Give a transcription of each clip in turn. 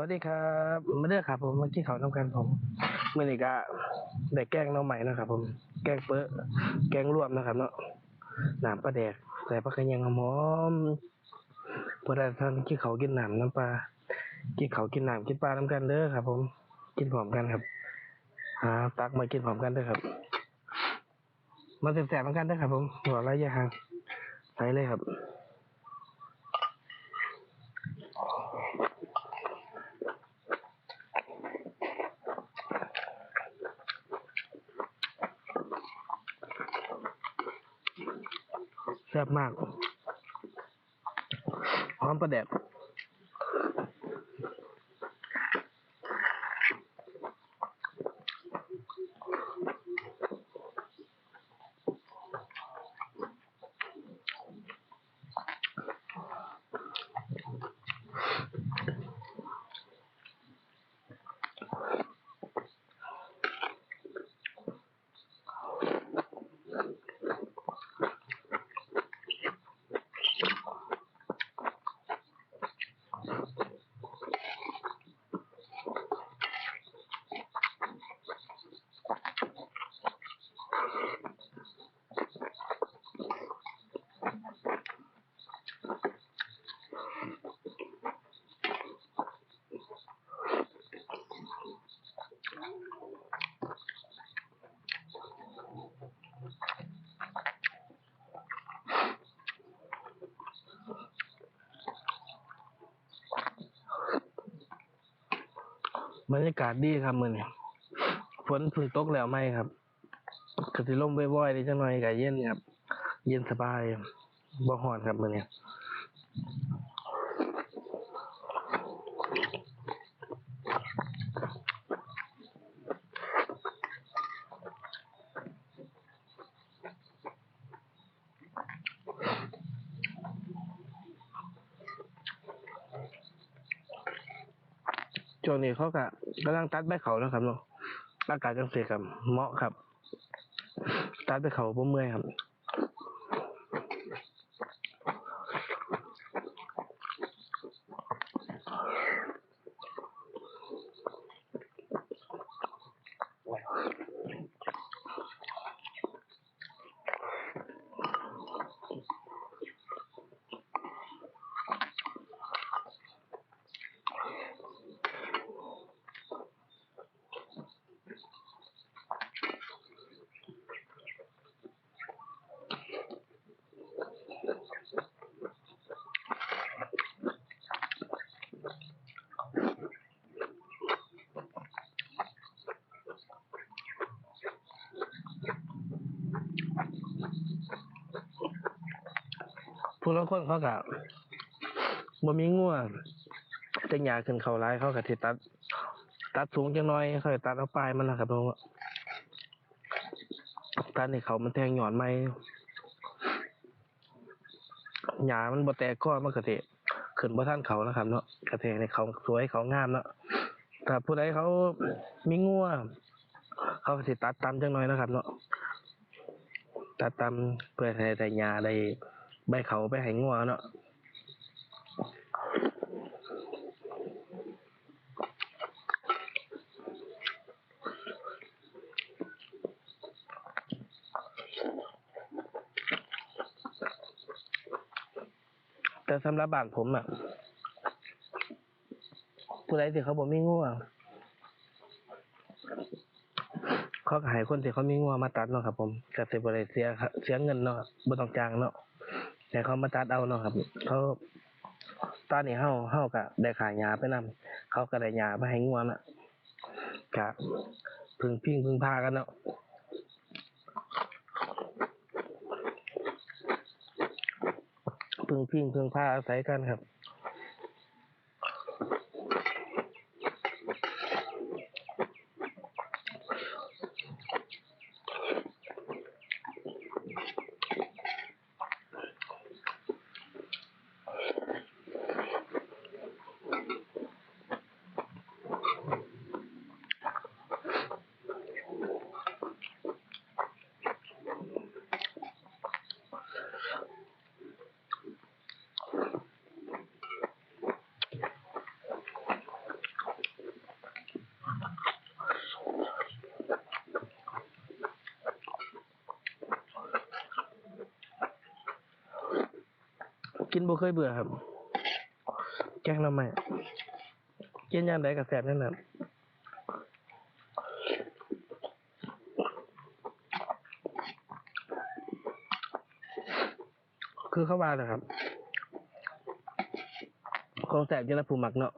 วัสดีครับมาเด้อครับผมเมื่อกี้เขาทำกันผมเมื่อนี้ก็ได้แกงน้องใหม่นะครับผม แกงเปื้แกงรวมนะครับเนาะน้ำปลาแดกใส่ปลากระเยังหอมๆพอได้ท่านกินเขากินน้ำน้ำปลากินเขากินน้ำกินปลาน้ำกันเด้อครับ ผม กินพร้อมกันครับหาตักมากินพร้อมกันเด้อครับ มาแสบๆเหมือนกันเด้อครับ ผมหัวไรอยาห่างใส่เลยครับ แซ่บมาก พร้อมประแดก บรรยากาศดีครับมือนี้ฝนเพึ่งตกแล้วไหมครับกสิลมว่อยๆได้จังหน่อยก็เย็นครับ เย็นสบาย บ่ฮอนครับมือนี้ ช่วงนี้เขาก็กำลังตัดใบเขานะครับเนาะอากาศจังเสียครับเหมาะครับ ตัดใบเขาบ่เมื่อยครับ ผู้ลางคนเขาก็บ่มีงัวแต่หญ้าขึ้นเขาร้ายเขาก็สิตัด ตัดสูงจังน้อยเขาตัดเอาปลายมันนะครับเพราะว่าตัดให้เขามันแทงหย่อนไหมหญ้ามันบ่แตกก้อนมันก็สิขึ้นบ่ทันเขานะครับเนาะกระแทงให้เขาสวยเขางามเนาะถ้าผู้ใดเขามีงัวเขาก็สิตัดตามจังน้อยนะครับเนาะตัดตามเพื่อให้ได้หญ้าได้ ใบเขาไปให้งัวเนาะแต่สำหรับบ้านผมอะผู้ใดที่เขาบอกไมีงัวเขาก็ให้คนที่เขามีงัวมาตัดเนาะครับผมก็สิบ่ได้เสียเสียเงินเนาะบ่ต้องจ้างเนาะ แต่เขามาตัดเอาเนาะครับเขาตอนนี้เฮาเฮาก็ได้ขายยาไปนํเขาก็ได้ยาไปให้งัวน่ะก็พึ่งพิงพึ่งพากันเนาะพึ่งพิงพึ่งพาอาศัยกันครับ กินบ่เคยเบื่อครับ แกงหน่อไม้กินยามใดก็แซ่บนั่นแหละคือเข้ามาเลยครับ ของแสบเจริญภูมิมักเนาะ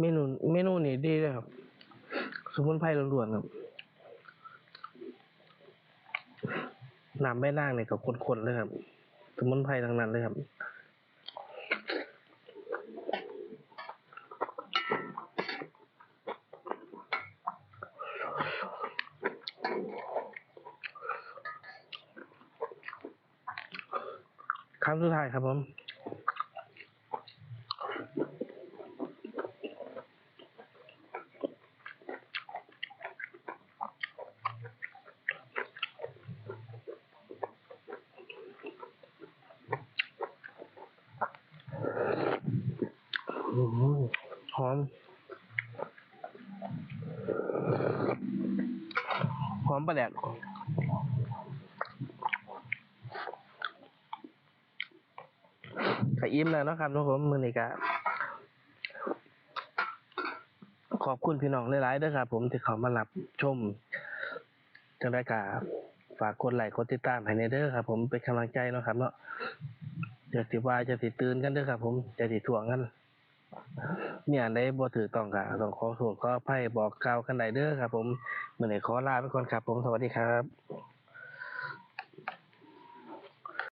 เมนูเมนูนี้ดีเลยครับ สมุนไพรล้วนๆครับน้ำใบนางเนี่ยกับคนๆเลยครับ สมุนไพรทั้งนั้นเลยครับคำสุดท้ายครับผม อืม หอมหอมประแดกก็อิ่มแล้วนะครับเนาะผมมือนี้ก็ขอบคุณพี่น้องหลายๆเด้วยครับผมที่เขามารับชมจังได้กาฝากกดไลค์กดติดตามให้ในเด้อครับ ผมเป็นกำลังใจเนาะครับเนาะเดี๋ยวสิว่าจะสิดตื่นกันเด้อครับ ผมจะสิดถ่วงกัน เนี่ยได้บ่ถือต้องกะต้องขอโทษขออภัยบอกกล่าวกันได้เด้อครับ ผมมื้อนี้ขอลาไปก่อนครับ ผมสวัสดีครับ